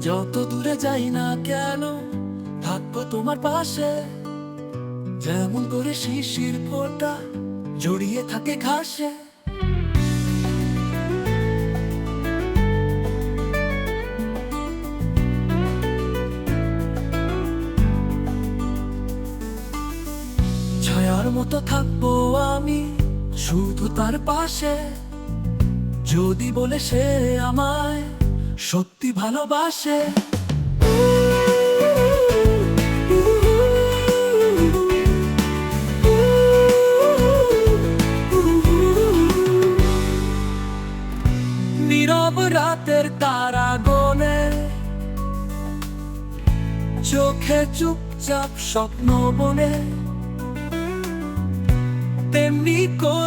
যত দূরে যাই না কেন, থাকব তোমার পাশে। যেমন করে শিশির ফোঁটা জড়িয়ে থাকে ঘাসে। ছায়ার মতো থাকব আমি শুধু তার পাশে। যদি বলে সে আমায় সত্যি ভালোবাসে। নীরব রাতের তারা গনে চোখে চুপচাপ স্বপ্ন বনে তেমনি করে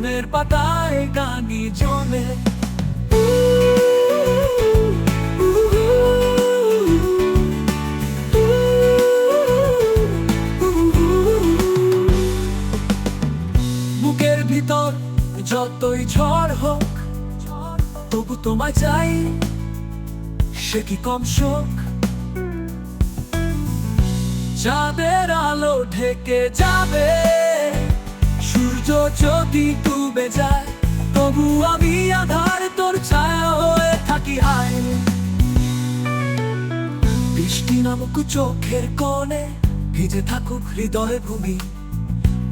মনের পাতায় গানি জমে। বুকের ভিতর যতই ঝড় হোক, তবু তোমায় চাই, সে কি কম শোক? চাঁদের আলো ঢেকে যাবে। সূর্য যদি ডুবে যায়, তবু আমি আধার তোর ছায়া হয়ে থাকি, হায়। বৃষ্টি নামক চোখের কোণে ভিজে থাকুক হৃদয় ভূমি।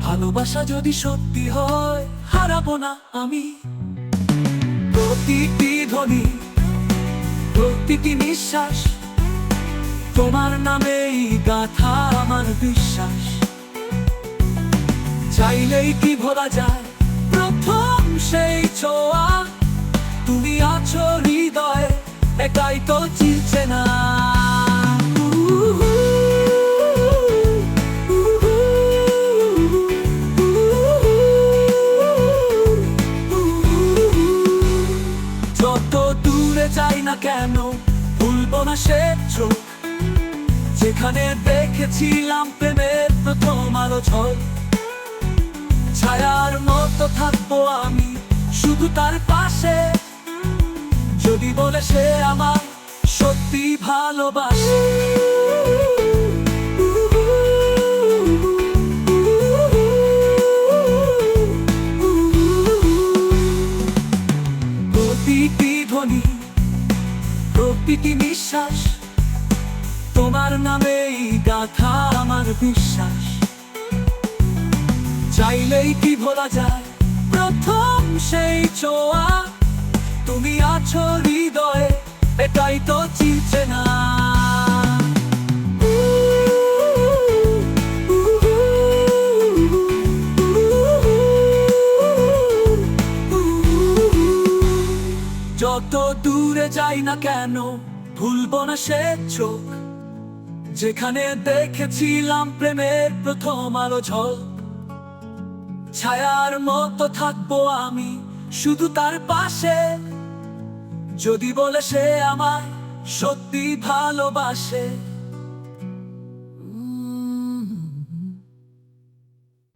ভালোবাসা যদি সত্যি হয়, হারাবো না আমি। প্রতিটি ধ্বনি, প্রতিটি নিঃশ্বাস, তোমার নামেই গাথা আমার বিশ্বাস। চাইলেই কি ভোলা যায়? প্রথম সেই ছোঁয়া। তুমি আছো হৃদয়ে, একাই তো চিনছে না। যত দূরে যাই না কেন, ভুলবো না সে চোখ। যেখানে দেখেছিলাম প্রেমের প্রথম আলো ঝল ছায়ার মতো থাকব আমি, শুধু তার পাশে। যদি বলে সে আমার সত্যি ভালোবাসে। প্রতিটি ধ্বনি, প্রতিটি নিঃশ্বাস, তোমার নামেই গাথা আমার বিশ্বাস। চাইলেই কি ভোলা যায়? প্রথম সেই ছোঁয়া। তুমি আছো হৃদয়ে, এটাই তো চিনছে না। যত দূরে যাই না কেন, ভুলবো না সে চোখ। যেখানে দেখেছিলাম প্রেমের প্রথম আলো ঝল ছায়ার মতো থাকব আমি শুধু তার পাশে। যদি বলে সে আমায় সত্যি ভালোবাসে